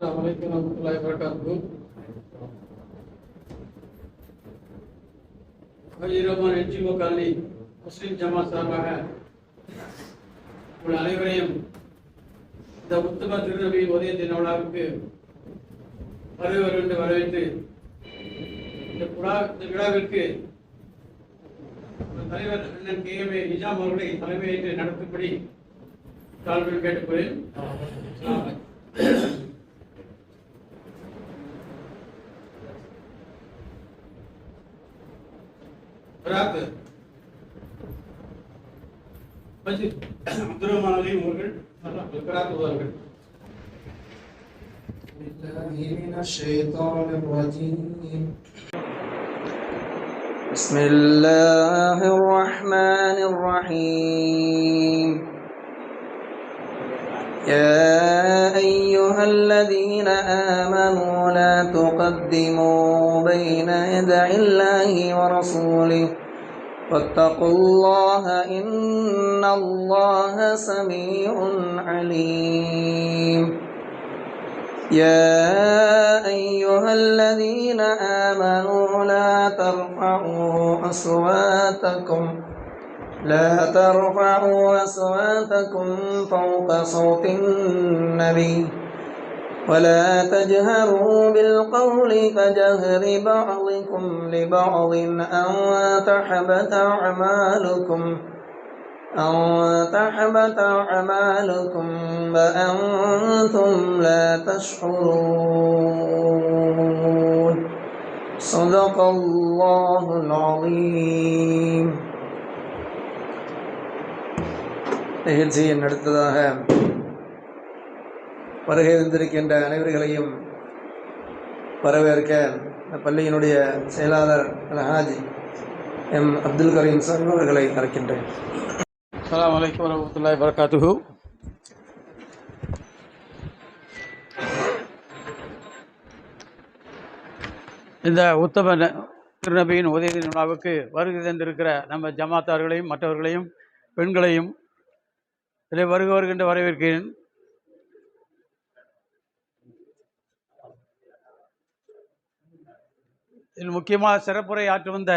வலைக்கம் வரமத்துல்லாஹி வரகாத்து ஹலிரமான் NGO colony முஸ்லிம் ஜமா சார்பாக உங்கள் அனைவரையும் இந்த உத்தம திருநபி உதய தினவிழாவுக்கு வருகை வருகின்ற வரவேற்று இந்த விழா இந்த விழாவிற்கு தலைவர் அண்ணன் கே எம் ஏ நிஜாம் அவர்களை தலைமையேற்று நடத்தும்படி தாழ்வில் கேட்டுக்கொள்கிறேன் ராத்து மஜித் அப்துல் அலீம் அவர்கள் ராத்து அவர்கள் بالله من الشيطان الرجيم بسم الله الرحمن الرحيم يا أيها الذين آمنوا لا تقدموا بين يدي الله ورسوله واتقوا الله إن الله سميع عليم. يا أيها الذين آمنوا لا ترفعوا أصواتكم لا ترفعوا أصواتكم فوق صوت النبي. ولا تجهروا بالقول كجهر بعضكم لبعض أن تحبط أعمالكم أن تحبط أعمالكم وأنتم لا تشعرون صدق الله العظيم நிகழ்ச்சியின் அடுத்ததாக வருகை வந்திருக்கின்ற அனைவர்களையும் வரவேற்க இந்த பள்ளியினுடைய செயலாளர் ஹாஜி எம் அப்துல் கரீம் சார் அவர்களை அழைக்கின்றேன். அஸ்ஸலாமு வலைக்கம் வரமத்துல்லாய் வரகாத்துகு இந்த உத்தம திருநபியின் உதய தின விழாவுக்கு வருகை தந்திருக்கிற நம்ம ஜமாத்தார்களையும் மற்றவர்களையும் பெண்களையும் இதை வருக வருகின்ற வரவேற்கிறேன். இதில் முக்கியமாக சிறப்புரை ஆற்றி வந்த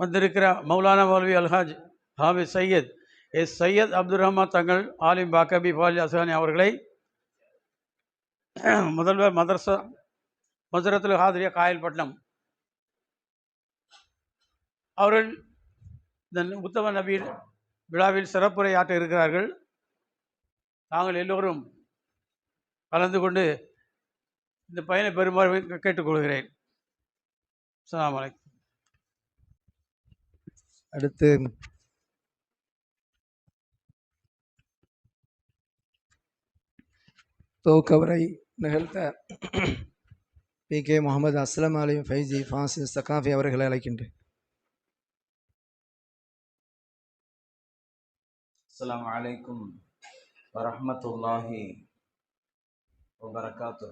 வந்திருக்கிற மௌலானா மௌலவி அல்ஹாஜ் ஹாமித் சையத் எஸ் சையத் அப்துல் ரஹ்மான் தங்கள் ஆலிம் பாக்கபி ஃபாலி அசானி அவர்களை முதல்வர் மதரசா மதுரத்துல் ஹாதிரியா காயல்பட்டினம் அவர்கள் இந்த உத்தம நபீர் விழாவில் சிறப்புரை ஆற்ற இருக்கிறார்கள். நாங்கள் எல்லோரும் கலந்து கொண்டு இந்த பயனை பெறுமாறு கேட்டுக்கொள்கிறேன். அஸ்லாம் வலைக்கம் அடுத்து தோக்கவரை நிகழ்த்த பி. கே. முகமது அஸ்லம் அலிம் ஃபைசி ஃபாசி சகாஃபி அவர்களை அழைக்கின்றேன். அஸ்லாம் வலைக்கும் வரமத்துல்லாஹி வபரகாத்து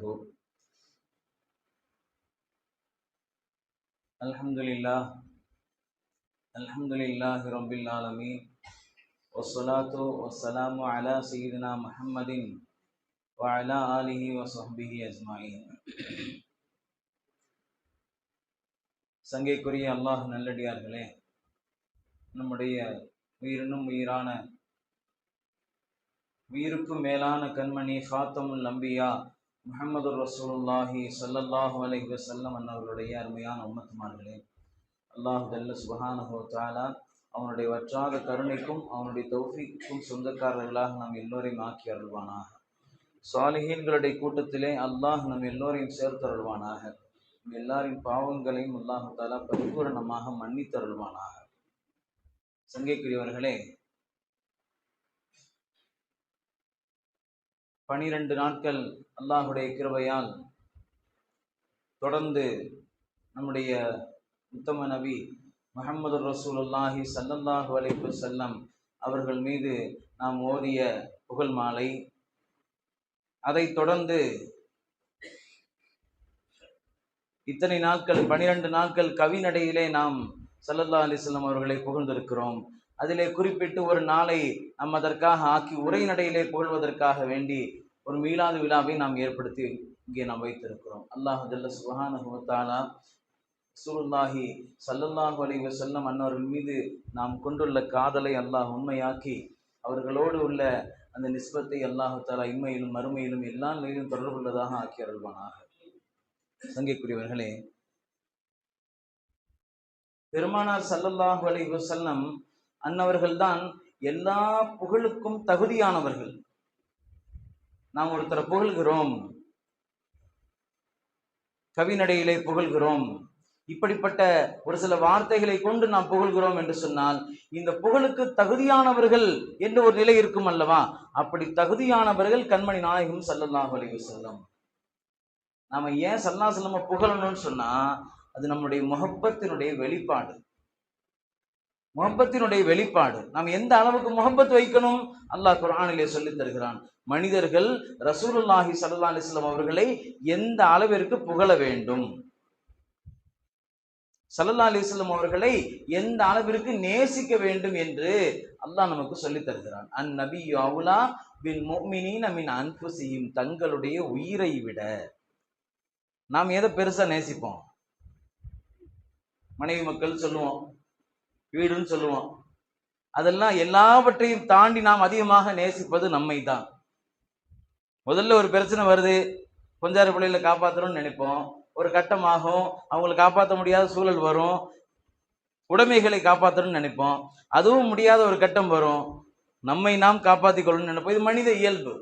الحمد لله الحمد لله رب العالمين والصلاة والسلام على سيدنا محمد وعلى آله وصحبه أجمعين சங்கைக்குரிய அல்லாஹ் நல்லடியார்களே நம்முடைய உயிரினும் உயிரான உயிருக்கும் மேலான கண்மணி ஃபாத்தமுல் அம்பியா முகமது ரசூலுல்லாஹி ஸல்லல்லாஹு அலஹி வசல்லம் அன்னவர்களுடைய அருமையான உம்மத்துமார்களே அல்லாஹ் ஜல்ல சுப்ஹானஹு வ அவனுடைய வற்றாத கருணைக்கும் அவனுடைய தௌஃபிக்கும் சொந்தக்காரர்களாக நாம் எல்லோரையும் ஆக்கி அருள்வானாக. சாலிஹீன்களுடைய கூட்டத்திலே அல்லாஹ் நம் எல்லோரையும் சேர்த்தருள்வானாக நம் எல்லாரின் பாவங்களையும் அல்லாஹு தாலா பரிபூரணமாக மன்னித்தருள்வானாக சங்கைக்குரியவர்களே பனிரெண்டு நாட்கள் அல்லாஹுடைய கிருபையால் தொடர்ந்து நம்முடைய உத்தம நபி ரசூல் ரசூலுல்லாஹி சல்லல்லாஹு வலைப்பு செல்லம் அவர்கள் மீது நாம் ஓதிய புகழ் மாலை. அதைத் தொடர்ந்து இத்தனை நாட்கள் பனிரெண்டு நாட்கள் கவிநடையிலே நாம் சல்லல்லா அலைஹி அவர்களை புகழ்ந்திருக்கிறோம். அதிலே குறிப்பிட்டு ஒரு நாளை நாம் அதற்காக ஆக்கி உரைநடையிலே புகழ்வதற்காக வேண்டி ஒரு மீளாது விழாவை நாம் ஏற்படுத்தி இங்கே நாம் வைத்திருக்கிறோம். அல்லாஹ் ஜல்ல சுபஹானஹு சுருல்லாஹி சல்லல்லாஹு அலைவ செல்லம் அன்னவர்கள் மீது நாம் கொண்டுள்ள காதலை அல்லாஹ் உண்மையாக்கி அவர்களோடு உள்ள அந்த நிஸ்பத்தை அல்லாஹு தாலா இம்மையிலும் மறுமையிலும் எல்லா நிலையிலும் தொடர்புள்ளதாக ஆக்கி அருள்வானாக. சங்கைக்குரியவர்களே பெருமானார் சல்லல்லாஹு அலைவ செல்லம் அன்னவர்கள்தான் எல்லா புகழுக்கும் தகுதியானவர்கள். நாம் ஒருத்தரை புகழ்கிறோம். கவிநடையிலே புகழ்கிறோம். இப்படிப்பட்ட ஒரு சில வார்த்தைகளை கொண்டு நாம் புகழ்கிறோம் என்று சொன்னால் இந்த புகழுக்கு தகுதியானவர்கள் என்று ஒரு நிலை இருக்கும் அல்லவா? அப்படி தகுதியானவர்கள் கண்மணி நாயகம் சல்லல்லாஹு அலைஹி வஸல்லம். நாம ஏன் சல்லா செல்லம புகழணும்னு சொன்னா அது நம்முடைய முகப்பத்தினுடைய வெளிப்பாடு. முகப்பத்தினுடைய வெளிப்பாடு. நாம் எந்த அளவுக்கு முகப்பத் வைக்கணும்? அல்லாஹ் குரானிலே சொல்லித் தருகிறான். மனிதர்கள் ரசூலுல்லாஹி சல்லா அலிஸ்லாம் அவர்களை எந்த அளவிற்கு புகழ வேண்டும்? சல்லா அலிஸ்லாம் அவர்களை எந்த அளவிற்கு நேசிக்க வேண்டும் என்று அல்லாஹ் நமக்கு சொல்லித் தருகிறான். அன் நபி அவுலா பின் முஃமினீன மின் அன்புசியும் தங்களுடைய உயிரை விட நாம் எதை பெருசா நேசிப்போம்? மனைவி மக்கள் சொல்லுவோம் வீடுன்னு சொல்லுவோம். அதெல்லாம் எல்லாவற்றையும் தாண்டி நாம் அதிகமாக நேசிப்பது நம்மை தான் முதல்ல ஒரு பிரச்சனை வருது கொஞ்சாறு பிள்ளைகளை காப்பாற்றணும்னு நினைப்போம். ஒரு கட்டமாகும் அவங்களை காப்பாற்ற முடியாத சூழல் வரும். உடைமைகளை காப்பாற்றணும்னு நினைப்போம். அதுவும் முடியாத ஒரு கட்டம் வரும். நம்மை நாம் காப்பாற்றிக் கொள்ளணும்னு நினைப்போம். இது மனித இயல்பு.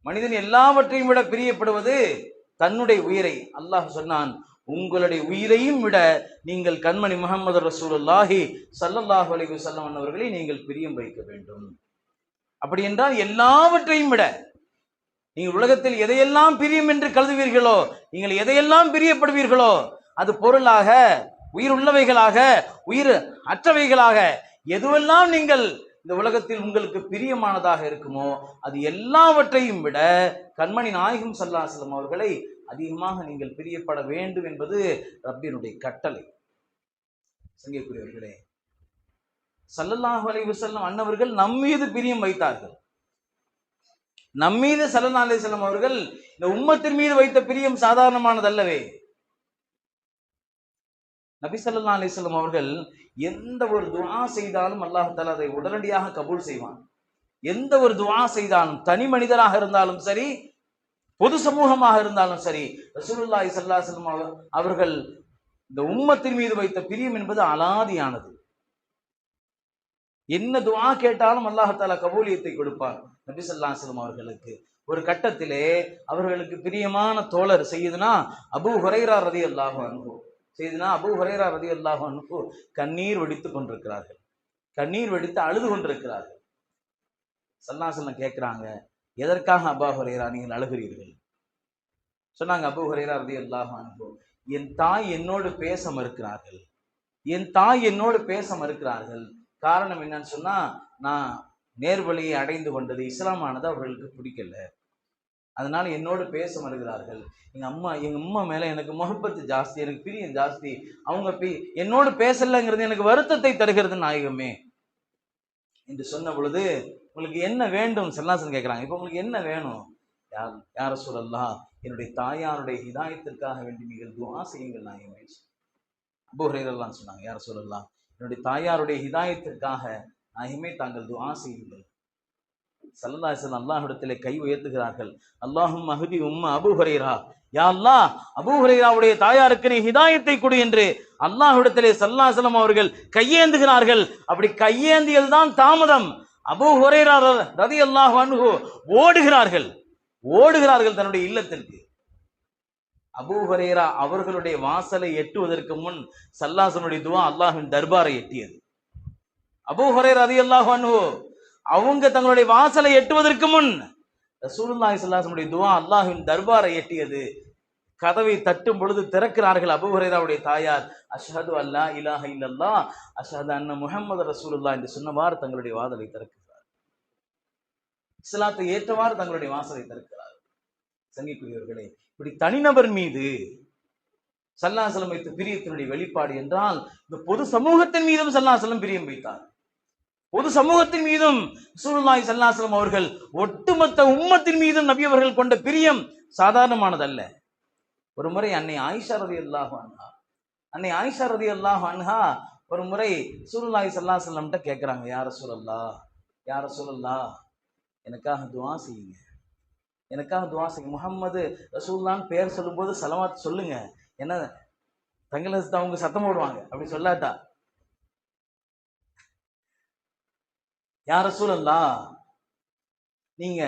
மனிதன் எல்லாவற்றையும் விட பிரியப்படுவது தன்னுடைய உயிரை. அல்லாஹ் சொன்னான் உங்களுடைய உயிரையும் விட நீங்கள் கண்மணி முகமது ரசூலுல்லாஹி ஸல்லல்லாஹு அலி வஸல்லம் அவர்களை நீங்கள் பிரியம் வைக்க வேண்டும். அப்படி என்றால் எல்லாவற்றையும் விட நீங்கள் உலகத்தில் எதையெல்லாம் பிரியம் என்று கருதுவீர்களோ நீங்கள் எதையெல்லாம் பிரியப்படுவீர்களோ அது பொருளாக உயிர் உள்ளவைகளாக உயிர் அற்றவைகளாக எதுவெல்லாம் நீங்கள் இந்த உலகத்தில் உங்களுக்கு பிரியமானதாக இருக்குமோ அது எல்லாவற்றையும் விட கண்மணி நாயகம் சல்லாசலம் அவர்களை அதிகமாக நீங்கள் பிரியப்பட வேண்டும் என்பது ரப்பினுடைய கட்டளை. சங்கைக்குரியவர்களே சல்லல்லாஹ் அலைவு வஸல்லம் அன்னவர்கள் நம் மீது பிரியம் வைத்தார்கள். நம் மீது சல்லல்லாஹு அலைஹி அவர்கள் இந்த உம்மத்தின் மீது வைத்த பிரியம் சாதாரணமானதல்லவே. நபி சல்லா அலி செல்லம் அவர்கள் எந்த ஒரு துவா செய்தாலும் அல்லாஹ் அதை உடனடியாக கபூல் செய்வான். எந்த ஒரு துவா செய்தாலும் தனி மனிதராக இருந்தாலும் சரி பொது சமூகமாக இருந்தாலும் சரி ரசூலுல்லாஹி சல்லா அலைஹி அவர்கள் இந்த உம்மத்தின் மீது வைத்த பிரியம் என்பது அலாதியானது. என்ன துவா கேட்டாலும் அல்லாஹ் கபூலியத்தை கொடுப்பார் நபி ஸல்லல்லாஹு அலைஹி அவர்களுக்கு. ஒரு கட்டத்திலே அவர்களுக்கு பிரியமான தோழர் செய்யுதுனா அபூ ஹுரைரா ரலியல்லாஹு அன்ஹு. செய்துனா அபு ஹுரைரா அல்லாஹோ அன்ஹு கண்ணீர் வெடித்துக் கொண்டிருக்கிறார்கள். கண்ணீர் வெடித்து அழுது கொண்டிருக்கிறார்கள். சல்லாசல்லம் கேட்குறாங்க எதற்காக அபா ஹுரைரா நீங்கள் அழுகிறீர்கள்? சொன்னாங்க அபூ அது ரலியல்லாஹு அனுபவம் என் தாய் என்னோடு பேச மறுக்கிறார்கள். என் தாய் என்னோடு பேச மறுக்கிறார்கள். காரணம் என்னன்னு சொன்னா நான் நேர்வழியை அடைந்து கொண்டது இஸ்லாமானது அவர்களுக்கு பிடிக்கல. அதனால என்னோடு பேச மறுகிறார்கள் எங்க அம்மா எங்க அம்மா மேல எனக்கு முகப்பத்து ஜாஸ்தி எனக்கு பிரியம் ஜாஸ்தி. அவங்க பி என்னோடு பேசலைங்கிறது எனக்கு வருத்தத்தை தருகிறது நாயகமே. என்று சொன்ன பொழுது உங்களுக்கு என்ன வேண்டும்? செல்லாசன் கேட்குறாங்க இப்போ உங்களுக்கு என்ன வேணும்? யார் யார சொல்லலாம் என்னுடைய தாயாருடைய ஹிதாயத்திற்காக வேண்டி நீங்கள் துவா செய்யுங்கள். அபு ஹரேரல்லான் சொன்னாங்க யார சொல்லலாம் என்னுடைய தாயாருடைய ஹிதாயத்திற்காக நாயகமே தாங்கள் துவா செய்யுங்கள். சல்லல்லாஹு அல்லாஹ்விடத்திலே கை உயர்த்துகிறார்கள். அல்லாஹும் மஹதி உம்மா அபு ஹுரைரா. யா அல்லாஹ் அபு ஹுரைராவுடைய தாயாருக்கு நீ ஹிதாயத்தை கொடு என்று அல்லாஹிடத்திலே சல்லாசனம் அவர்கள் கையேந்துகிறார்கள். அப்படி கையேந்தியது தான் தாமதம். அபூ ஹுரேரா ரதி அல்லாஹ் அனுகு ஓடுகிறார்கள். ஓடுகிறார்கள் தன்னுடைய இல்லத்திற்கு. அபூ ஹுரேரா அவர்களுடைய வாசலை எட்டுவதற்கு முன் சல்லாசனுடைய துவா அல்லாஹின் தர்பாரை எட்டியது. அபூ ஹுரேரா ரதி அல்லாஹ் அனுகு அவங்க தங்களுடைய வாசலை எட்டுவதற்கு முன் ரசூலுல்லாஹி சல்லாசனுடைய துவா அல்லாஹின் தர்பாரை எட்டியது. கதவை தட்டும் பொழுது திறக்கிறார்கள் அபூ தாயார். அஷ்ஹது அல்லா இலாஹ இல்லல்லா அஷாது அண்ண முஹம்மது ரசூலுல்லா என்று சொன்னவாறு தங்களுடைய வாதலை திறக்கிறார் இஸ்லாத்தை ஏற்றவாறு தங்களுடைய வாசலை தருக்கிறார் சங்கிக்குரியவர்களே இப்படி தனிநபர் மீது சல்லாசலம் வைத்த பிரியத்தினுடைய வெளிப்பாடு என்றால் இந்த பொது சமூகத்தின் மீதும் சல்லாசலம் பிரியம் வைத்தார். பொது சமூகத்தின் மீதும் சூழ்நாய் சல்லாசலம் அவர்கள் ஒட்டுமொத்த உம்மத்தின் மீதும் நபி அவர்கள் கொண்ட பிரியம் சாதாரணமானதல்ல. ஒரு முறை அன்னை ஆயிஷா அல்லாஹ் அன்ஹா அன்னை ஆயிஷா ரலியல்லாஹு அன்ஹா ஒரு முறை சூழ்நாய் சல்லாசலம்கிட்ட கேட்குறாங்க யார சூழல்லா யார சூழல்லா எனக்காக துவா செய்யுங்க. எனக்காக துவா செய்யுங்க. முகம்மது ரசூல்லான்னு பேர் சொல்லும்போது சலவாத் சொல்லுங்க. என்ன தங்களை அவங்க சத்தம் போடுவாங்க. அப்படி சொல்லாட்டா? யார் ரசூலல்லா நீங்க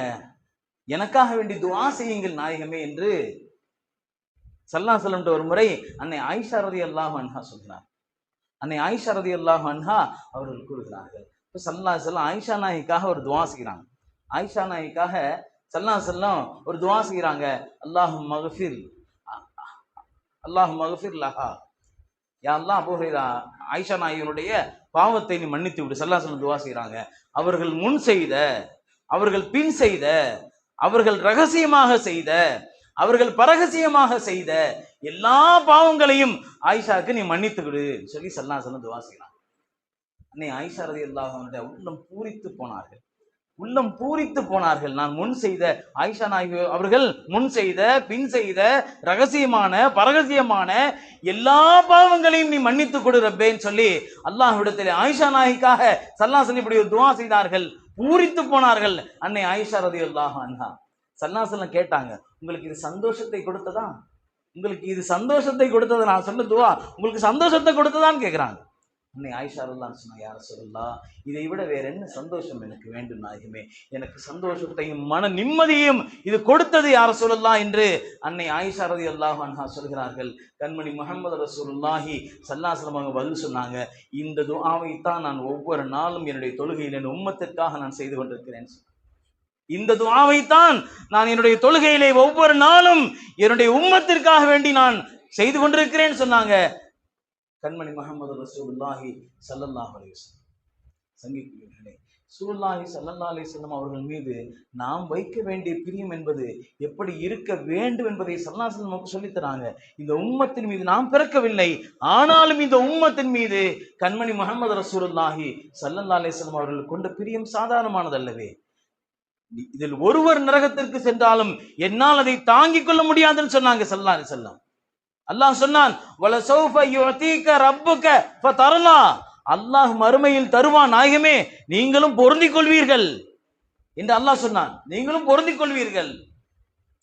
எனக்காக வேண்டி துவா செய்யுங்கள் நாயகமே என்று சல்லா செல்லம்ட்ட ஒரு முறை அன்னை ஆயிஷா ரதி அல்லாஹ் அன்ஹா சொல்கிறார் அன்னை ஆயிஷா ரதி அல்லாஹ் அன்ஹா அவர்கள் கூறுகிறார்கள். இப்போ சல்லா செல்லம் ஆயிஷா நாயகிக்காக ஒரு துவா செய்கிறாங்க. ஆயிஷா நாய்க்காக சல்லா செல்லம் ஒரு துவா செய்கிறாங்க அல்லாஹ் மகஃபிர் அல்லாஹ் மகஃபிர் லஹா. யா அல்லாஹ் ஆயிஷா நாயினுடைய பாவத்தை நீ மன்னித்து விடு. சல்லா செல்லம் துவா செய்கிறாங்க அவர்கள் முன் செய்த அவர்கள் பின் செய்த அவர்கள் ரகசியமாக செய்த அவர்கள் பரகசியமாக செய்த எல்லா பாவங்களையும் ஆயிஷாக்கு நீ மன்னித்து விடு சொல்லி சல்லா செல்லம் துவா செய்கிறாங்க அன்னை ஆயிஷா ரதி அல்லாஹனுடைய உள்ளம் பூரித்து போனார்கள். உள்ளம் பூரித்து போனார்கள். நான் முன் செய்த ஆயிஷா நாயகி அவர்கள் முன் செய்த பின் செய்த ரகசியமான பரகசியமான எல்லா பாவங்களையும் நீ மன்னித்து கொடு ரப்பேன்னு சொல்லி அல்லாஹ்விடத்தில் ஆயிஷா நாயிக்காக சல்லாசன் இப்படி ஒரு துவா செய்தார்கள். பூரித்து போனார்கள். அன்னை ஆயிஷா ரதி அல்லாஹ் அண்ணா சல்லாசலம் கேட்டாங்க உங்களுக்கு இது சந்தோஷத்தை கொடுத்ததா? உங்களுக்கு இது சந்தோஷத்தை கொடுத்தது? நான் சொன்ன துவா உங்களுக்கு சந்தோஷத்தை கொடுத்ததான்னு கேட்குறாங்க அன்னை ஆயிஷா அல்லான்னு சொன்னா யார சொல்லலாம் இதை விட வேற என்ன சந்தோஷம் எனக்கு வேண்டும் நாயகமே? எனக்கு சந்தோஷத்தையும் மன நிம்மதியும் இது கொடுத்தது யார சொல்லலாம் என்று அன்னை ஆயிஷா ரதி அல்லாஹ் அன்ஹா சொல்கிறார்கள். கண்மணி முகமது ரசூலுல்லாஹி சல்லாசலமாக பதில் சொன்னாங்க இந்த துஆவைத்தான் நான் ஒவ்வொரு நாளும் என்னுடைய தொழுகையில் என் உம்மத்திற்காக நான் செய்து கொண்டிருக்கிறேன். இந்த துவாவைத்தான் நான் என்னுடைய தொழுகையிலே ஒவ்வொரு நாளும் என்னுடைய உம்மத்திற்காக வேண்டி நான் செய்து கொண்டிருக்கிறேன்னு சொன்னாங்க. கண்மணி முகமது ரசூல்லாஹி சல்லல்லாஹ் அலைஹி வஸல்லம். சங்கிக்குரியவர்களே சூலுல்லாஹி ஸல்லல்லாஹு அலைஹி அவர்கள் மீது நாம் வைக்க வேண்டிய பிரியம் என்பது எப்படி இருக்க வேண்டும் என்பதை சல்லாசன் நமக்கு சொல்லித் தராங்க. இந்த உம்மத்தின் மீது நாம் பிறக்கவில்லை ஆனாலும் இந்த உம்மத்தின் மீது கண்மணி முகமது ரசூலுல்லாஹி சல்லல்லா அலைஹி வஸல்லம் அவர்கள் கொண்ட பிரியம் சாதாரணமானதல்லவே. இதில் ஒருவர் நரகத்திற்கு சென்றாலும் என்னால் அதை தாங்கிக் கொள்ள முடியாதுன்னு சொன்னாங்க சல்லா அலைஹி அல்லாஹ் சொன்னான் அல்லாஹ் மறுமையில் தருவான் நாயகமே நீங்களும் பொருந்திக் கொள்வீர்கள். என்று அல்லாஹ் சொன்னான் நீங்களும் பொருந்திக் கொள்வீர்கள்.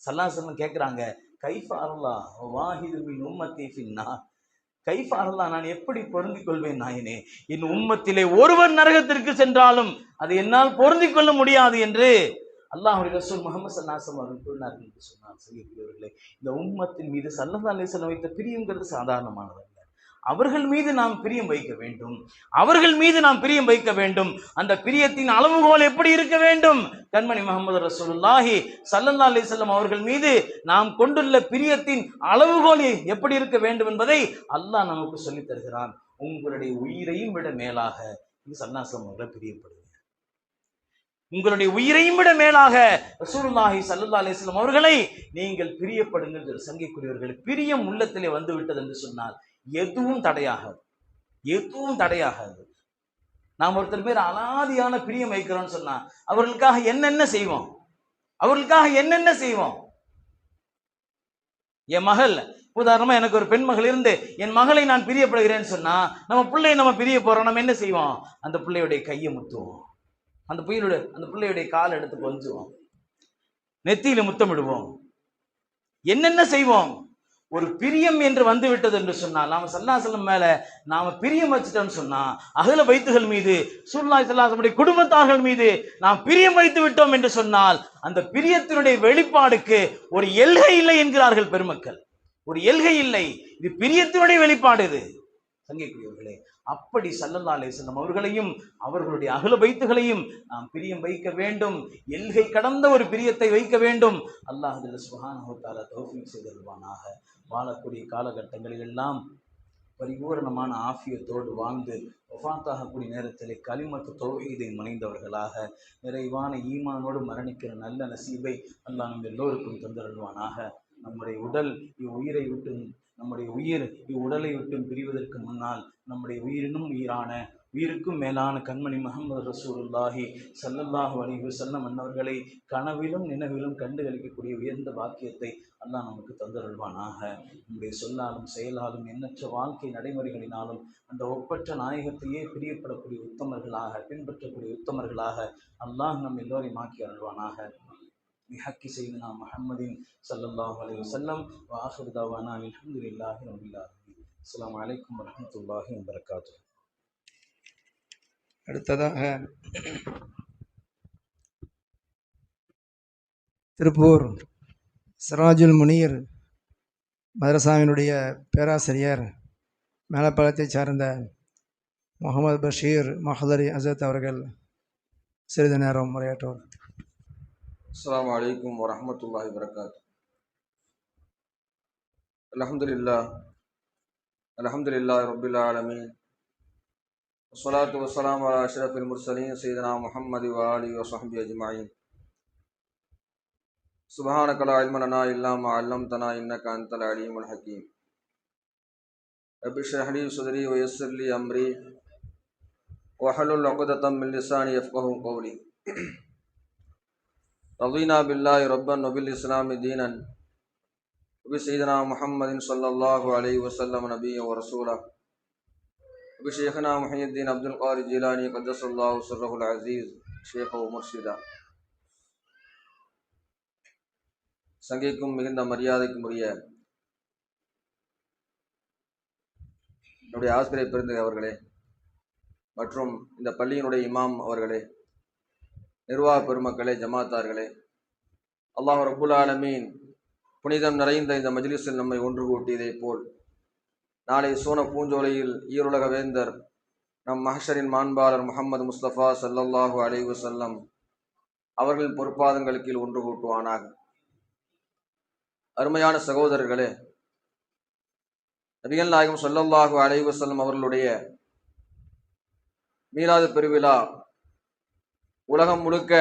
சல்லாசனம் கேட்குறாங்க கைஃப அல்லாஹ் வாஹிது மின் உம்மத்தி ஃபின்னா நான் எப்படி பொருந்திக் கொள்வேன் நாயனே? என் உம்மத்திலே ஒருவர் நரகத்திற்கு சென்றாலும் அது என்னால் பொருந்திக் கொள்ள முடியாது என்று அல்லாஹுடைய ரசூல் முகமது சல்லாசம் அவர்கள் கூறினார்கள் என்று சொன்னார் செய்யக்கூடியவர்களே இந்த உம்மத்தின் மீது சல்லதா அலிசன் வைத்த பிரியங்கிறது சாதாரணமானது அவர்கள் மீது நாம் பிரியம் வைக்க வேண்டும். அவர்கள் மீது நாம் பிரியம் வைக்க வேண்டும். அந்த பிரியத்தின் அளவுகோல் எப்படி இருக்க வேண்டும்? கண்மணி முகமது ரசூலுல்லாஹி சல்லல்லா செல்லம் அவர்கள் மீது நாம் கொண்டுள்ள பிரியத்தின் அளவுகோல் எப்படி இருக்க வேண்டும் என்பதை அல்லாஹ் நமக்கு சொல்லித் தருகிறான் உங்களுடைய உயிரையும் விட மேலாக இது சல்லாசம் அவர்களை பிரியப்படும் உங்களுடைய உயிரையும் விட மேலாக ரசூலுல்லாஹி சல்லல்லா அலிஸ்லாம் அவர்களை நீங்கள் பிரியப்படுங்கள் என்று சங்கைக்குரியவர்கள் பிரியம் உள்ளத்திலே வந்து விட்டது என்று சொன்னால் எதுவும் தடையாகாது. எதுவும் தடையாகாது. நாம் ஒருத்தர் பேர் அலாதியான பிரியம் வைக்கிறோம்னு சொன்னா அவர்களுக்காக என்னென்ன செய்வோம்? அவர்களுக்காக என்னென்ன செய்வோம்? என் மகள் உதாரணமா எனக்கு ஒரு பெண் மகள் இருந்து என் மகளை நான் பிரியப்படுகிறேன்னு சொன்னா நம்ம பிள்ளையை நம்ம பிரிய போறோம் நம்ம என்ன செய்வோம்? அந்த பிள்ளையுடைய கையை முத்துவோம். அந்த புயலுடைய அந்த பிள்ளையுடைய காலை எடுத்து கொஞ்சுவோம். நெத்தியில முத்தமிடுவோம். என்னென்ன செய்வோம்? ஒரு பிரியம் என்று வந்து விட்டது என்று சொன்னால் நாம சல்லாசலம் மேல நாம பிரியம் வச்சுட்டோம்னு சொன்னா அகல வைத்துகள் மீது சுல்லா சல்லாசமுடைய குடும்பத்தார்கள் மீது நாம் பிரியம் வைத்து விட்டோம் என்று சொன்னால் அந்த பிரியத்தினுடைய வெளிப்பாடுக்கு ஒரு எல்கை இல்லை என்கிறார்கள் பெருமக்கள். ஒரு எல்கை இல்லை. இது பிரியத்தினுடைய வெளிப்பாடு இது. சங்கைக்குரியவர்களே அப்படி சல்லல்லா செல்லும் அவர்களையும் அவர்களுடைய அகல வைத்துகளையும் நாம் பிரியம் வைக்க வேண்டும். எல்கை கடந்த ஒரு பிரியத்தை வைக்க வேண்டும். அல்லாஹ் சுஹானஹால தௌஃபிக் செய்தல்வானாக வாழக்கூடிய காலகட்டங்களில் எல்லாம் பரிபூரணமான ஆஃபியத்தோடு வாழ்ந்து ஒஃபாத்தாகக்கூடிய நேரத்தில் களிமத்து தொகையை மணிந்தவர்களாக நிறைவான ஈமானோடு மரணிக்கிற நல்ல நசீபை அல்லாஹ் எல்லோருக்கும் தந்திருவானாக நம்முடைய உடல் இவ்வுயிரை விட்டு நம்முடைய உயிர் இவ்வுடலை விட்டு பிரிவதற்கு முன்னால் நம்முடைய உயிரினும் உயிரான உயிருக்கும் மேலான கண்மணி முகமது ரசூலுல்லாஹி சல்லல்லாஹ் அலைஹி செல்லம் அன்னவர்களை கனவிலும் நினைவிலும் கண்டுகளிக்கக்கூடிய உயர்ந்த பாக்கியத்தை அல்லாஹ் நமக்கு தந்தருள்வானாக. நம்முடைய சொல்லாலும் செயலாலும் எண்ணற்ற வாழ்க்கை நடைமுறைகளினாலும் அந்த ஒப்பற்ற நாயகத்தையே பிரியப்படக்கூடிய உத்தமர்களாக பின்பற்றக்கூடிய உத்தமர்களாக அல்லாஹ் நம் எல்லோரையும் ஆக்கி அருள்வானாக. بحق سيدنا محمد صلى الله عليه وسلم وآخر دعوانا أن الحمد لله رب العالمين السلام عليكم ورحمة الله وبركاته அடுத்ததாக திருப்பூர் சிராஜுல் முனீர் மதரசாவினுடைய பேராசிரியர் மேலப்பாளையத்தைச் சார்ந்த முகமது பஷீர் மஹதரி அசத் அவர்கள் சிறிது நேரம் உரையாற்றுவார் السلام علیکم ورحمۃ اللہ وبرکاتہ۔ الحمد للہ الحمد للہ رب العالمین۔ صلاۃ وسلام علی اشرف المرسلین سیدنا محمد ولی وصحب اجمعین۔ سبحانک لا علم لنا الا ما علمتنا انك انت العلیم الحکیم۔ رب اشرح لي صدری ویسر لي امری۔ واحلل عقدۃ من لسانی يفقهوا قولی۔ رضينا بالله ربا وبالإسلام دينا وبسيدنا محمد صلى الله عليه وسلم نبيا ورسولا وبشيخنا محي الدين عبد القادر الجيلاني قدس الله سره العزيز شيخه ومرشدا சங்கைக்கும் மிகுந்த மரியாதைக்கும் உரிய என்னுடைய ஆசிரியர் பெருந்தகை அவர்களே மற்றும் இந்த பள்ளியினுடைய இமாம் அவர்களே நிர்வாக பெருமக்களே ஜமாத்தார்களே அல்லாஹ் ரபுல் ஆலமீன் புனிதம் நிறைந்த இந்த மஜ்லிஸில் நம்மை ஒன்று கூட்டியதைப் போல் நாளை சோன பூஞ்சோலையில் ஈருலக வேந்தர் நம் மஹஷரின் மாண்பாளர் முகமது முஸ்தபா சல்லல்லாஹு அலைஹி செல்லம் அவர்கள் பொறுப்பாதங்கள் கீழ் ஒன்று கூட்டுவானாக. அருமையான சகோதரர்களே நபிகள் நாயகம் சொல்லல்லாஹு அலைஹி வஸல்லம் அவர்களுடைய மீலாது பெருவிழா உலகம் முழுக்க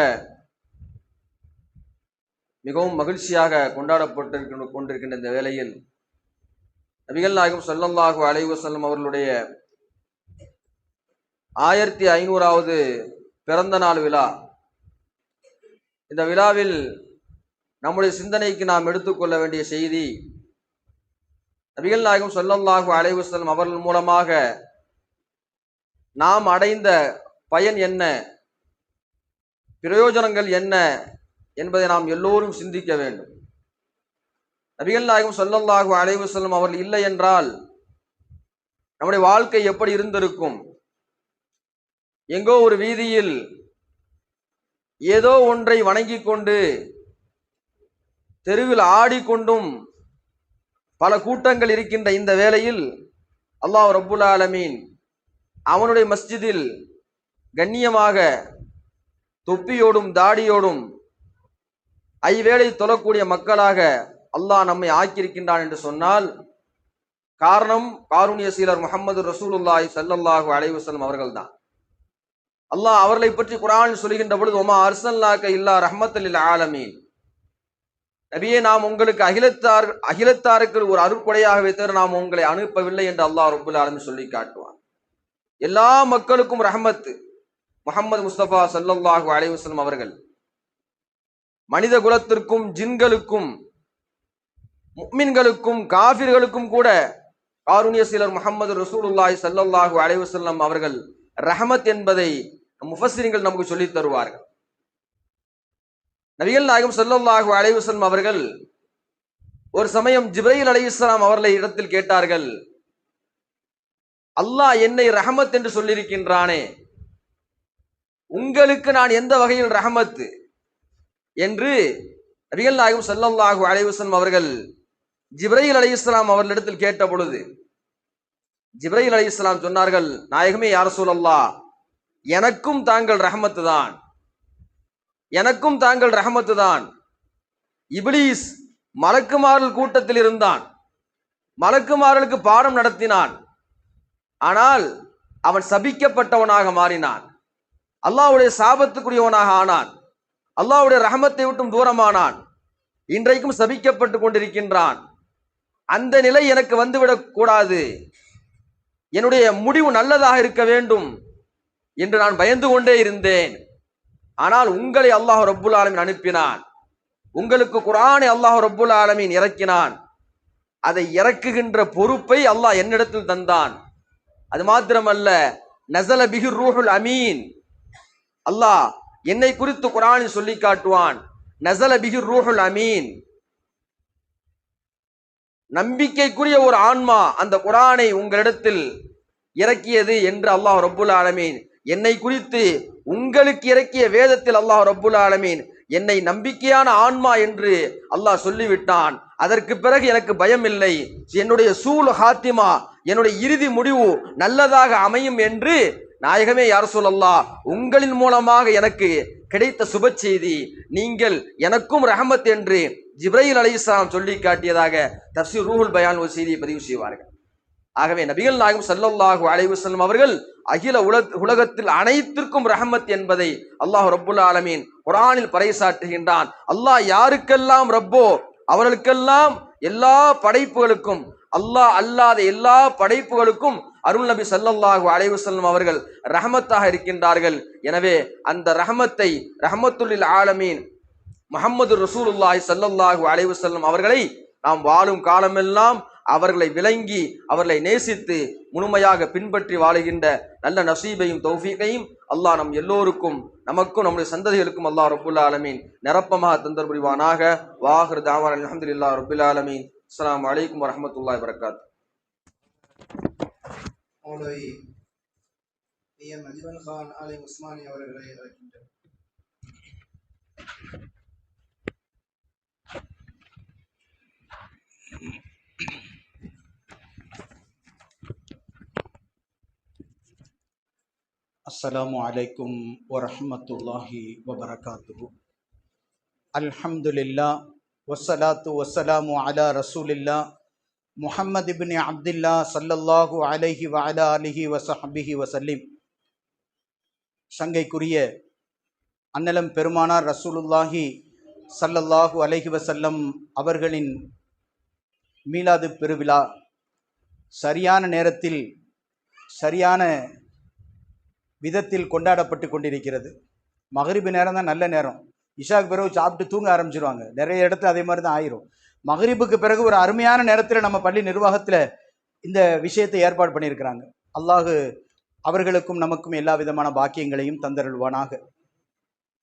மிகவும் மகிழ்ச்சியாக கொண்டாடப்பட்டிருக்க கொண்டிருக்கின்ற இந்த வேளையில் நபிகள் நாயகம் ஸல்லல்லாஹு அலைவு செல்லம் அவர்களுடைய ஆயிரத்தி ஐநூறாவது பிறந்த நாள் விழா. இந்த விழாவில் நம்முடைய சிந்தனைக்கு நாம் எடுத்துக்கொள்ள வேண்டிய செய்தி நபிகள் நாயகம் ஸல்லல்லாஹு அலைஹி அவர்கள் மூலமாக நாம் அடைந்த பயன் என்ன? பிரயோஜனங்கள் என்ன என்பதை நாம் எல்லோரும் சிந்திக்க வேண்டும். நபிகள் நாயகம் ஸல்லல்லாஹு அலைஹி செல்லும் அவர்கள் இல்லை என்றால் நம்முடைய வாழ்க்கை எப்படி இருந்திருக்கும்? எங்கோ ஒரு வீதியில் ஏதோ ஒன்றை வணங்கிக் கொண்டு தெருவில் ஆடிக்கொண்டும் பல கூட்டங்கள் இருக்கின்ற இந்த வேளையில் அல்லாஹ் ரபுல்லா ஆலமீன் அவனுடைய மஸ்ஜிதில் கண்ணியமாக தொப்பியோடும் தாடியோடும் ஐவேளை தொழக்கூடிய மக்களாக அல்லாஹ் நம்மை ஆக்கியிருக்கின்றான் என்று சொன்னால் காரணம் காருண்ய சீலர் முகமது ரசூலுல்லாய் சல்லல்லாஹு அலைவசலம் அவர்கள் அவர்கள்தான். அல்லாஹ் அவர்களை பற்றி குரான் சொல்கின்ற பொழுது ஒமா அர்சல்லாக்க இல்லா ரஹ்மத்தலில் ஆலமீன். நபியே நாம் உங்களுக்கு அகிலத்தார் அகிலத்தாருக்கு ஒரு அருட்கொடையாகவே தவிர நாம் உங்களை அனுப்பவில்லை என்று அல்லாஹ் ரபுல் ஆலமீன் சொல்லி காட்டுவான். எல்லா மக்களுக்கும் ரஹமத்து. முகமது முஸ்தபா சல்லல்லாஹு அலைஹி அவர்கள். மனித குலத்திற்கும் ஜின்களுக்கும் முக்மின்களுக்கும் காஃபிர்களுக்கும் கூட காருண்ய சிலர் முகமது ரசூலுல்லாய் ஸல்லல்லாஹு அலைவசல்லம் அவர்கள் ரஹமத் என்பதை முஃபசிரிங்கள் நமக்கு சொல்லித் தருவார்கள். நபிகள் நாயகம் ஸல்லல்லாஹு அலைவசல்லம் அவர்கள் ஒரு சமயம் ஜிப்ரையில் அலி இஸ்லாம் அவர்களை இடத்தில் கேட்டார்கள் அல்லாஹ் என்னை ரஹமத் என்று சொல்லியிருக்கின்றானே உங்களுக்கு நான் எந்த வகையில் ரஹமத்து? என்று ரியல் நாயகம் ஸல்லல்லாஹு அலைஹி அவர்கள் அவர்கள் அலி இஸ்லாம் அவர்களிடத்தில் கேட்ட பொழுது ஜிப்ரையில் அலி இஸ்லாம் சொன்னார்கள் நாயகமே யார் சூழல்லா எனக்கும் தாங்கள் ரஹமத்து தான். எனக்கும் தாங்கள் ரஹமத்து தான். இப்லீஸ் மலக்குமாரல் கூட்டத்தில் இருந்தான். மலக்குமாரலுக்கு பாடம் நடத்தினான். ஆனால் அவன் சபிக்கப்பட்டவனாக மாறினான். அல்லாவுடைய சாபத்துக்குரியவனாக ஆனான். அல்லாஹ்வுடைய ரஹமத்தை விட்டும் தூரமானான். இன்றைக்கும் சபிக்கப்பட்டு கொண்டிருக்கின்றான். அந்த நிலை எனக்கு வந்துவிடக் கூடாது. என்னுடைய முடிவு நல்லதாக இருக்க வேண்டும் என்று நான் பயந்து கொண்டே இருந்தேன். ஆனால் உங்களை அல்லாஹ் ரப்புல் ஆலமீன் அனுப்பினான். உங்களுக்கு குரானை அல்லாஹ் ரப்புல் ஆலமீன் இறக்கினான். அதை இறக்குகின்ற பொறுப்பை அல்லாஹ் என்னிடத்தில் தந்தான். அது மாத்திரமல்ல நசல பிகு ரூஹுல் அமீன். அல்லாஹ் என்னை குறித்து குரானில் சொல்லி காட்டுவான். நசல பிஹி ரூஹுல் அமீன். நம்பிக்கைக்குரிய ஒரு ஆன்மா அந்த குரானை உங்களிடத்தில் இறக்கியது என்று அல்லாஹ் ரபுல் ஆலமீன். என்னை குறித்து உங்களுக்கு இறக்கிய வேதத்தில் அல்லாஹ் ரபுல் ஆலமீன். என்னை நம்பிக்கையான ஆன்மா என்று அல்லாஹ் சொல்லிவிட்டான். அதற்கு பிறகு எனக்கு பயம் இல்லை. என்னுடைய சூழ் ஹாத்திமா என்னுடைய இறுதி முடிவு நல்லதாக அமையும் என்று நாயகமே யார் சொல்லல்லா? உங்களின் மூலமாக எனக்கு கிடைத்த சுப செய்தி நீங்கள் எனக்கும் ரஹமத் என்று ஜிப்ரைல் அலைஹிஸ்ஸலாம் சொல்லி காட்டியதாக தப்சீர் ரூஹுல் பயான் ஒரு செய்தியை பதிவு செய்வார்கள். ஆகவே நபிகள் நாயகம் ஸல்லல்லாஹு அலைவசல்லம் அவர்கள் அகில உல உலகத்தில் அனைத்திற்கும் ரஹமத் என்பதை அல்லாஹ் ரப்புல் ஆலமீன் குரானில் பறைசாற்றுகின்றான். அல்லாஹ் யாருக்கெல்லாம் ரப்போ அவர்களுக்கெல்லாம் எல்லா படைப்புகளுக்கும் அல்லாஹ் அல்லாத எல்லா படைப்புகளுக்கும் அருள் நபி ஸல்லல்லாஹு அலைவசல்லம் அவர்கள் ரஹமத்தாக இருக்கின்றார்கள். எனவே அந்த ரஹமத்தை ரஹமத்துல்லில் ஆலமீன் முகமது ரசூலுல்லாஹி ஸல்லல்லாஹு அலைவசல்லம் அவர்களை நாம் வாழும் காலமெல்லாம் அவர்களை விளங்கி அவர்களை நேசித்து முழுமையாக பின்பற்றி வாழுகின்ற நல்ல நசீபையும் தௌஃபீகையும் அல்லாஹ் நம் எல்லோருக்கும் நமக்கும் நம்முடைய சந்ததிகளுக்கும் அல்லாஹ் ரபுல்லா ஆலமீன் நிரப்பமாக தந்தர் புரிவானாக வாஹர் தாவான் அலமதுல்லா ரபுல்லா ஆலமீன். السلام علیکم ورحمۃ اللہ وبرکاتہ۔ السلام علیکم ورحمۃ اللہ وبرکاتہ۔ الحمد للہ வசலாத்து வசலாமு அலா ரசூலில்லா முஹம்மது இபின் அப்துல்லா சல்லல்லாஹு அலஹி வலா அலிஹி வசஹபிஹி வசல்லிம் சங்கைக்குரிய அன்னலம் பெருமானார் ரசூலுல்லாஹி சல்லல்லாஹு அலஹி வசல்லம் அவர்களின் மீலாது பெருவிழா சரியான நேரத்தில் சரியான விதத்தில் கொண்டாடப்பட்டு கொண்டிருக்கிறது. மகரிபு நேரம் தான் நல்ல நேரம். இஷாக்கு பிறகு சாப்பிட்டு தூங்க ஆரம்பிச்சிருவாங்க. நிறைய இடத்துல அதே மாதிரி தான் ஆயிரும். மகரிபுக்கு பிறகு ஒரு அருமையான நேரத்தில் நம்ம பள்ளி நிர்வாகத்தில் இந்த விஷயத்தை ஏற்பாடு பண்ணியிருக்கிறாங்க. அல்லாஹு அவர்களுக்கும் நமக்கும் எல்லா விதமான பாக்கியங்களையும் தந்தருள்வானாக.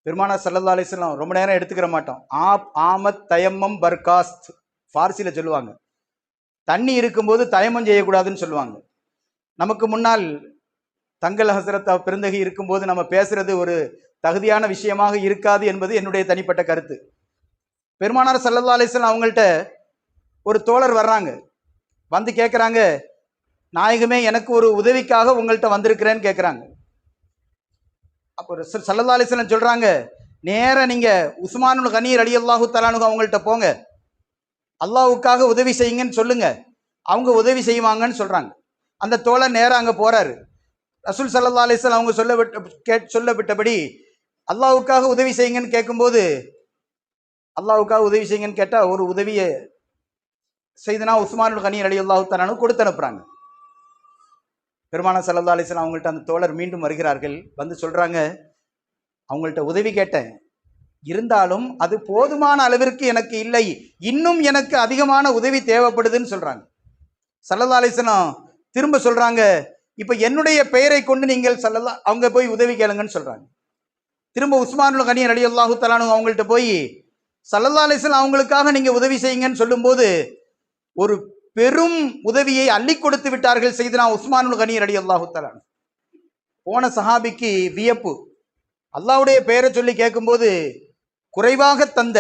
பெருமானா சல்லல்லா அலிஸ்லாம் ரொம்ப நேரம் எடுத்துக்கிற மாட்டோம். ஆப் ஆமத் தயம்மம் பர்காஸ்த் ஃபார்சியில் சொல்லுவாங்க. தண்ணி இருக்கும்போது தயமம் செய்யக்கூடாதுன்னு சொல்லுவாங்க. நமக்கு முன்னால் தங்கல் ஹசரத் பிறந்தகி இருக்கும்போது நம்ம பேசுறது ஒரு தகுதியான விஷயமாக இருக்காது என்பது என்னுடைய தனிப்பட்ட கருத்து. பெருமானார் சல்லல்லா அலிஸ்லாம் அவங்கள்ட்ட ஒரு தோழர் வர்றாங்க. வந்து கேட்குறாங்க நாயகமே எனக்கு ஒரு உதவிக்காக உங்கள்கிட்ட வந்திருக்கிறேன்னு கேட்குறாங்க அப்போ ரசூல் சல்லல்லா அலிஸ்லாம் சொல்கிறாங்க நேராக நீங்கள் உஸ்மானுல் கனீர் அலி அல்லாஹு தலானு அவங்கள்ட்ட போங்க. அல்லாஹ்வுக்காக உதவி செய்யுங்கன்னு சொல்லுங்க. அவங்க உதவி செய்வாங்கன்னு சொல்கிறாங்க அந்த தோழர் நேராக அங்கே போகிறாரு ரசூல் சல்லா அலிஸ்லாம் அவங்க சொல்ல விட்ட கே சொல்ல அல்லாவுக்காக உதவி செய்யுங்கன்னு கேட்கும்போது அல்லாவுக்காக உதவி செய்யுங்கன்னு கேட்டால் ஒரு உதவியை செய்தனா உஸ்மானுல் கனீர் அலி அல்லாஹு தலானு கொடுத்து அனுப்புகிறாங்க பெருமான சல்லா அலிஸ்லாம் அவங்கள்ட்ட அந்த தோழர் மீண்டும் வருகிறார்கள். வந்து சொல்கிறாங்க அவங்கள்ட்ட உதவி கேட்டேன். இருந்தாலும் அது போதுமான அளவிற்கு எனக்கு இல்லை. இன்னும் எனக்கு அதிகமான உதவி தேவைப்படுதுன்னு சொல்கிறாங்க சல்லல்லா அலிஸ்லாம் திரும்ப சொல்கிறாங்க இப்போ என்னுடைய பெயரை கொண்டு நீங்கள் சல்லல்லா அவங்க போய் உதவி கேளுங்கன்னு சொல்கிறாங்க திரும்ப உஸ்மானுல் கனியர் அலி அல்லாஹு தலானு அவங்கள்ட்ட போய் சல்லல்லா அலிஸ்லாம் அவங்களுக்காக நீங்கள் உதவி செய்யுங்கன்னு சொல்லும்போது ஒரு பெரும் உதவியை அள்ளி கொடுத்து விட்டார்கள் செய்தனா உஸ்மானுல் கனியர் அலி அல்லாஹு தலானு போன சஹாபிக்கு வியப்பு. அல்லாவுடைய பெயரை சொல்லி கேட்கும்போது குறைவாக தந்த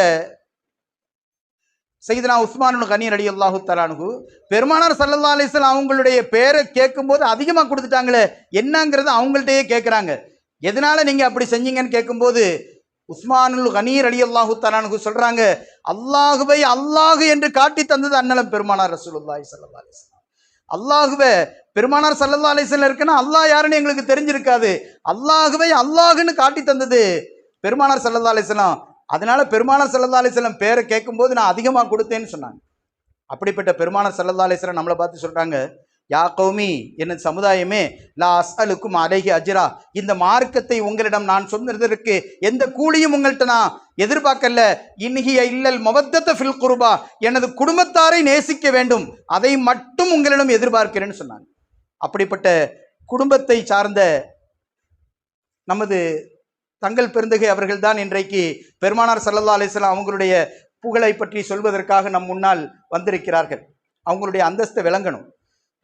செய்தனா உஸ்மானுல் கனீர் அலி அல்லாஹு தலானுகு பெருமானார் சல்லல்லா அலிஸ்லாம் அவங்களுடைய பேரை கேட்கும்போது அதிகமாக கொடுத்துட்டாங்களே என்னங்கிறத அவங்கள்ட்டயே கேட்குறாங்க. எதனால நீங்கள் அப்படி செஞ்சீங்கன்னு கேட்கும்போது உஸ்மானுல் கனீர் அலி அல்லாஹு தலானுகு சொல்கிறாங்க அல்லாஹுவை அல்லாஹு என்று காட்டி தந்தது அன்னலம் பெருமானார் ரசூலுல்லாஹி சல்லா அலிஸ்லாம் அல்லாஹுவை பெருமானார் சல்லல்லா அலிஸ்லாம் இருக்குன்னா அல்லாஹ் யாருன்னு எங்களுக்கு தெரிஞ்சிருக்காது. அல்லாஹுவை அல்லாஹுன்னு காட்டி தந்தது பெருமானார் சல்லல்லா அலிஸ்லாம் அதனால பெருமானார் சல்லல்லா அலிஸ்லாம் பேரை கேட்கும்போது நான் அதிகமாக கொடுத்தேன்னு சொன்னாங்க. அப்படிப்பட்ட பெருமானார் சல்லல்லா அலிஸ்லாம் நம்மளை பார்த்து சொல்கிறாங்க யா கௌமி எனது சமுதாயமே லா அஸ்அலுக்கும் அலைஹி அஜிரா. இந்த மார்க்கத்தை உங்களிடம் நான் சொன்னதற்கு எந்த கூலியும் உங்கள்கிட்ட நான் எதிர்பார்க்கல. இன்னிகிய இல்லல் மவத்தத்த ஃபில் குருபா. எனது குடும்பத்தாரை நேசிக்க வேண்டும். அதை மட்டும் உங்களிடம் எதிர்பார்க்கிறேன்னு சொன்னாங்க. அப்படிப்பட்ட குடும்பத்தை சார்ந்த நமது தங்கள் பெருந்தகை அவர்கள்தான் இன்றைக்கு பெருமானார் சல்லல்லா அலிஸ்லாம் அவங்களுடைய புகழை பற்றி சொல்வதற்காக நம் முன்னால் வந்திருக்கிறார்கள். அவங்களுடைய அந்தஸ்தை விளங்கணும்.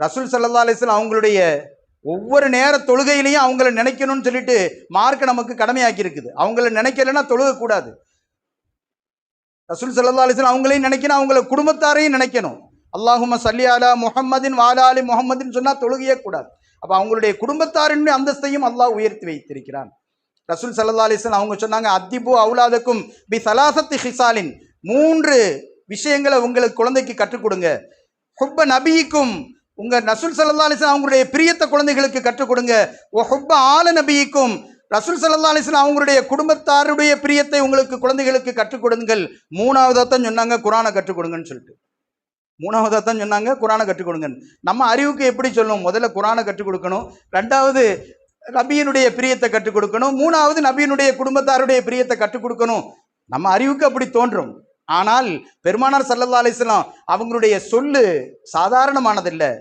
ரசூல் சல்லா அலிஸ்லாம் அவங்களுடைய ஒவ்வொரு நேர தொழுகையிலையும் அவங்கள நினைக்கணும்னு சொல்லிட்டு மார்க் நமக்கு கடமையாக்கி இருக்குது அவங்கள நினைக்கலைன்னா தொழுகக்கூடாது ரசூல் சல்லா அலிஸ்லாம் அவங்களையும் நினைக்கணும் அவங்கள குடும்பத்தாரையும் நினைக்கணும். அல்லாஹும சல்லி அலா வாலாலி வாலா அலி சொன்னால் தொழுகையே கூடாது. அப்போ அவங்களுடைய குடும்பத்தாரின் அந்தஸ்தையும் அல்லாஹ் உயர்த்தி வைத்திருக்கிறான். ரசூல் சல்லா அலிஸ்லாம் அவங்க சொன்னாங்க அத்திபு அவுலாதக்கும் பி சலாசத்து ஹிசாலின். மூன்று விஷயங்களை உங்களுக்கு குழந்தைக்கு கற்றுக் கொடுங்க. ஹுப்ப நபிக்கும் உங்கள் நசூல் சல்லா அலிஸ்லாம் அவங்களுடைய பிரியத்தை குழந்தைகளுக்கு கற்றுக் கொடுங்க. ஓ ஆல நபிக்கும் ரசூல் சல்லா அலிஸ்லாம் அவங்களுடைய குடும்பத்தாருடைய பிரியத்தை உங்களுக்கு குழந்தைகளுக்கு கற்றுக் கொடுங்கள். மூணாவதாக தான் சொன்னாங்க குரானை கற்றுக் கொடுங்கன்னு சொல்லிட்டு. மூணாவதாக தான் சொன்னாங்க குரானை கற்றுக் கொடுங்க நம்ம அறிவுக்கு எப்படி சொல்லணும் முதல்ல குரானை கற்றுக் கொடுக்கணும். ரெண்டாவது நபியினுடைய பிரியத்தை கற்றுக் கொடுக்கணும். மூணாவது நபியினுடைய குடும்பத்தாருடைய பிரியத்தை கற்றுக் கொடுக்கணும். நம்ம அறிவுக்கு அப்படி தோன்றும். ஆனால் பெருமானார் சல்லல்லா அலிஸ்லாம் அவங்களுடைய சொல்லு சாதாரணமானதில்லை.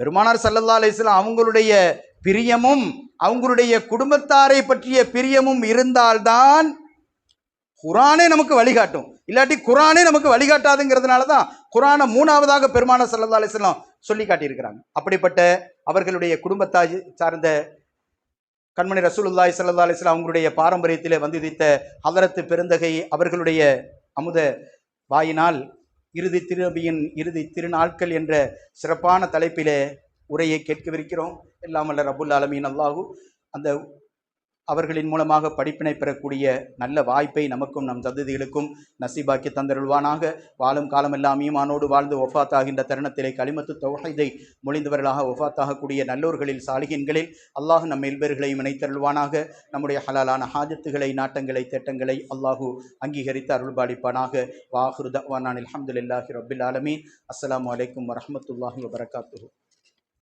பெருமானார் சல்லல்லா அலிஸ்லாம் அவங்களுடைய பிரியமும் அவங்களுடைய குடும்பத்தாரை பற்றிய பிரியமும் இருந்தால்தான் குரானே நமக்கு வழிகாட்டும். இல்லாட்டி குரானே நமக்கு வழிகாட்டாதுங்கிறதுனால தான் குரானை மூணாவதாக பெருமான சல்லா அலிஸ்லாம் சொல்லி காட்டியிருக்கிறாங்க. அப்படிப்பட்ட அவர்களுடைய குடும்பத்தாய் சார்ந்த கண்மணி ரசூலுல்லாய் சல்லா அலிஸ்லாம் அவங்களுடைய பாரம்பரியத்திலே வந்துதித்த ஹதரத்து பெருந்தகை அவர்களுடைய அமுத வாயினால் இறுதி திருநபியின் இறுதி திருநாட்கள் என்ற சிறப்பான தலைப்பிலே உரையை கேட்கவிருக்கிறோம். எல்லாம் வல்ல ரபுல் ஆலமீன். அல்லாஹூ அந்த அவர்களின் மூலமாக படிப்பினை பெறக்கூடிய நல்ல வாய்ப்பை நமக்கும் நம் சந்ததிகளுக்கும் நசீபாக்கி தந்தருள்வானாக. வாழும் காலமெல்லாம் ஈமானோடு வாழ்ந்து ஒஃபாத்தாகின்ற தருணத்திலே களிமத்து தொகைதை மொழிந்தவர்களாக ஒஃபாத்தாகக்கூடிய நல்லோர்களில் சாலிகின்களில் அல்லாஹ் நம் இல்பர்களையும் இணைத்தருள்வானாக. நம்முடைய ஹலாலான ஹாஜத்துகளை நாட்டங்களை திட்டங்களை அல்லாஹு அங்கீகரித்து அருள்பாலிப்பானாக. வாஹுருதவானான் அலமதுல்லாஹி ரபில் ஆலமீன். அஸ்லாம் அலைக்கும் வரமத்துல்லாஹி வபரகாத்துஹு.